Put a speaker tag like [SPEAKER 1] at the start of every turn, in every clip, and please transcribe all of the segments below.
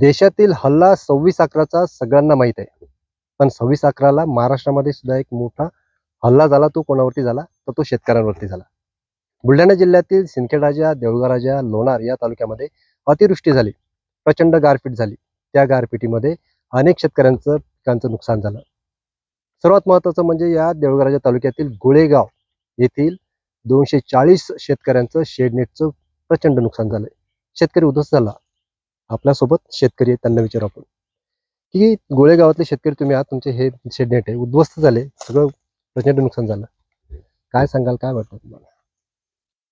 [SPEAKER 1] देशातील हल्ला सव्वीस अकराचा सगळ्यांना माहीत आहे. पण सव्वीस अकराला महाराष्ट्रामध्ये सुद्धा एक मोठा हल्ला झाला तो कोणावरती झाला? तर तो शेतकऱ्यांवरती झाला. बुलढाणा जिल्ह्यातील सिंदखेडराजा देऊळगाराजा लोणार या तालुक्यामध्ये अतिवृष्टी झाली. प्रचंड गारपीट झाली. त्या गारपिटीमध्ये अनेक शेतकऱ्यांचं पिकांचं नुकसान झालं. सर्वात महत्त्वाचं म्हणजे या देऊळगाराजा तालुक्यातील गुळेगाव येथील दोनशे चाळीस शेतकऱ्यांचं शेडनेटचं प्रचंड नुकसान झालं शेतकरी उद्ध्वस्त झाला. आपल्यासोबत शेतकरी आहेत त्यांना विचारू आपण. की गोळेगावातले शेतकरी तुम्ही आहात तुमचे हे शेडनेट आहे उद्ध्वस्त झाले सगळं प्रचंड नुकसान झालं. काय सांगाल काय वाटतं तुम्हाला?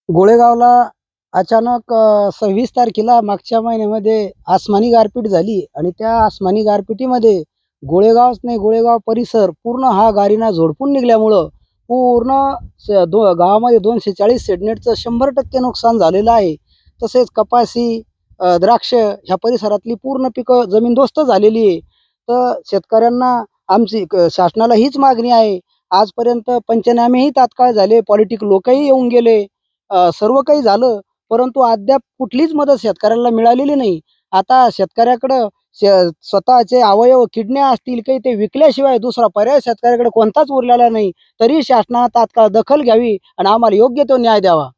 [SPEAKER 2] गोळेगावला अचानक सव्वीस तारखेला मागच्या महिन्यामध्ये आसमानी गारपीट झाली आणि त्या आसमानी गारपिटीमध्ये गोळेगावच नाही गोळेगाव परिसर पूर्ण हा गारीना झोडपून निघल्यामुळं पूर्ण दो गावामध्ये दोनशे चाळीस सेडनेटचं शंभर टक्के नुकसान झालेलं आहे. तसेच कपासी द्राक्ष ह्या परिसरातली पूर्ण पिकं जमीनदोस्त झालेली आहे. तर शेतकऱ्यांना आमची शासनाला हीच मागणी आहे. आजपर्यंत पंचनामेही तात्काळ झाले पॉलिटिक लोकही येऊन गेले. सर्व काही झालं परंतु अद्याप कुठलीच मदत शेतकऱ्याला मिळालेली नाही. आता शेतकऱ्याकडं शे- स्वतःचे अवयव किडण्या असतील काही ते विकल्याशिवाय दुसरा पर्याय शेतकऱ्याकडे कोणताच उरलेला नाही. तरी शासनानं तात्काळ दखल घ्यावी आणि आम्हाला योग्य तो न्याय द्यावा.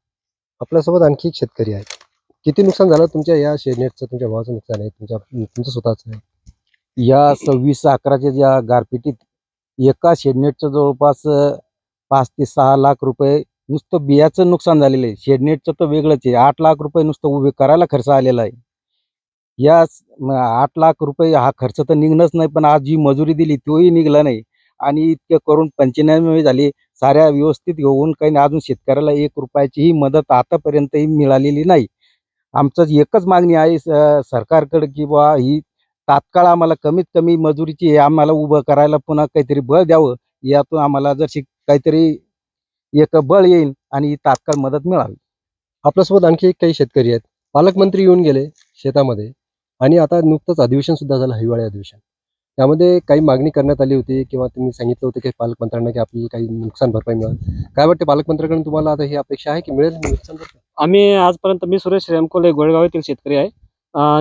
[SPEAKER 1] आपल्यासोबत आणखी एक शेतकरी आहेत किती नुकसान झालं तुमच्या या शेडनेटचं तुमच्या भावाचं नुकसान आहे तुमच्या तुमचं स्वतःचं आहे?
[SPEAKER 3] या सव्वीस अकराच्या ज्या गारपिटीत एका शेडनेटचं जवळपास पाच ते सहा लाख रुपये नुसतं बियाचं नुकसान झालेलं आहे. शेडनेटचं तर वेगळंच आहे. आठ लाख रुपये नुसतं उभे करायला खर्च आलेला आहे. या आठ लाख रुपये हा खर्च तर निघणंच नाही पण आज जी मजुरी दिली तोही निघला नाही. आणि इतकं करून पंचनामे झाले. साऱ्या व्यवस्थित होऊन काही नाही. अजून शेतकऱ्याला एक रुपयाचीही मदत आतापर्यंतही मिळालेली नाही. आमचं एकच मागणी आहे स- सरकारकडे की बा ही तात्काळ आम्हाला कमीत कमी मजुरीची हे आम्हाला उभं करायला पुन्हा काहीतरी बळ द्यावं यातून आम्हाला जर काहीतरी एक बळ येईल आणि ही तात्काळ मदत मिळावी.
[SPEAKER 1] आपल्यासोबत आणखी एक काही शेतकरी आहेत. पालकमंत्री येऊन गेले शेतामध्ये आणि आता नुकतंच अधिवेशन सुद्धा झालं हिवाळी अधिवेशन. त्यामध्ये काही मागणी करण्यात आली होती किंवा तुम्ही सांगितलं होतं की पालकमंत्र्यांना की आपल्याला काही नुकसान भरपाई मिळेल. काय वाटते पालकमंत्र्यांकडून तुम्हाला आता ही अपेक्षा आहे की मिळेल नुकसान भरपाई?
[SPEAKER 4] आम्ही आजपर्यंत मी सुरेश रेमकोले गोळेगाव येथील शेतकरी आहे.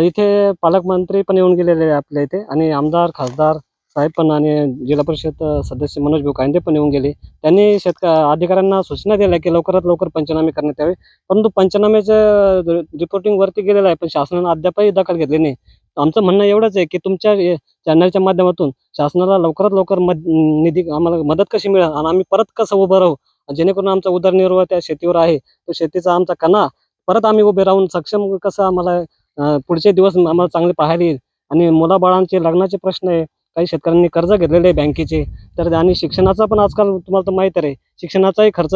[SPEAKER 4] इथे पालकमंत्री पण येऊन गेलेले आहे आपल्या इथे आणि आमदार खासदार साहेब पण आणि जिल्हा परिषद सदस्य मनोज भाऊ कायंदे पण येऊन गेले. त्यांनी शेतक अधिकाऱ्यांना सूचना दिल्या की लवकरात लवकर पंचनामे करण्यात यावे. परंतु पंचनामेचं रिपोर्टिंग वरती गेलेलं आहे पण शासनानं अद्यापही दखल घेतली नाही. आमचं म्हणणं एवढंच आहे की तुमच्या चॅनलच्या माध्यमातून शासनाला लवकरात लवकर मद निधी आम्हाला मदत कशी मिळेल आणि आम्ही परत कसं उभं राहू? जेणेकरून आमचा उदरनिर्वाह त्या शेतीवर आहे तो शेतीचा आमचा कणा परत आम्ही उभे राहून सक्षम कसं आम्हाला पुढचे दिवस आम्हाला चांगले पाहायला येईल? आणि मुलाबाळांचे लग्नाचे प्रश्न आहे काही शेतकऱ्यांनी कर्ज घेतलेले आहे बँकेचे तर आणि शिक्षणाचा पण आजकाल तुम्हाला तर माहीत आहे शिक्षणाचाही खर्च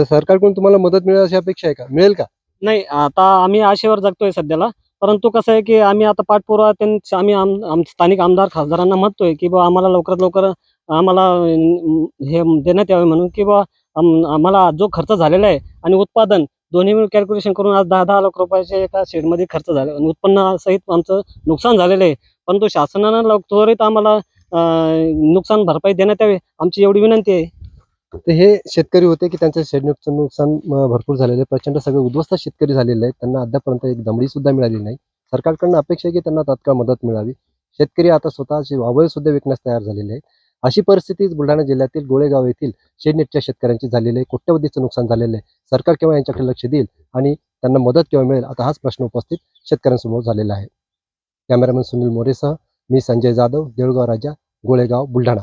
[SPEAKER 1] सरकारकडून तुम्हाला मदत मिळेल अशी अपेक्षा आहे का? मिळेल का?
[SPEAKER 4] नाही आता आम्ही आशेवर जगतोय सध्याला परंतु कसं आहे की आम्ही आता पाठपुरावा त्यांच्या आम्ही आम आम स्थानिक आमदार खासदारांना म्हणतोय की बा आम्हाला लवकरात लवकर आम्हाला हे देण्यात यावे म्हणून की बा आम्हाला जो खर्च झालेला आहे आणि उत्पादन दोन्ही मिळून कॅल्क्युलेशन करून आज दहा दहा लाख रुपयाचे एका शेडमध्ये खर्च झाले. आणि उत्पन्नासहित आमचं नुकसान झालेलं आहे. परंतु शासनानं लव- त्वरित आम्हाला नुकसान भरपाई देण्यात यावी आमची एवढी विनंती आहे.
[SPEAKER 1] तर हे शेतकरी होते की त्यांच्या शेडनेटचं नुकसान भरपूर झालेलं आहे. प्रचंड सगळे उद्ध्वस्त शेतकरी झालेले आहेत. त्यांना अद्यापर्यंत एक दमडी सुद्धा मिळाली नाही. सरकारकडनं अपेक्षा आहे की त्यांना तात्काळ मदत मिळावी. शेतकरी आता स्वतःचे अवयव सुद्धा विकण्यास तयार झालेले आहेत. अशी परिस्थिती बुलढाणा जिल्ह्यातील गोळेगाव येथील शेडनेटच्या शेतकऱ्यांची झालेली आहे. कोट्यवधीचं नुकसान झालेलं आहे. सरकार केव्हा यांच्याकडे लक्ष देईल आणि त्यांना मदत केव्हा मिळेल? आता हाच प्रश्न उपस्थित शेतकऱ्यांसमोर झालेला आहे. कॅमेरामॅन सुनील मोरेसह मी संजय जाधव देऊळगाव राजा गोळेगाव बुलढाणा.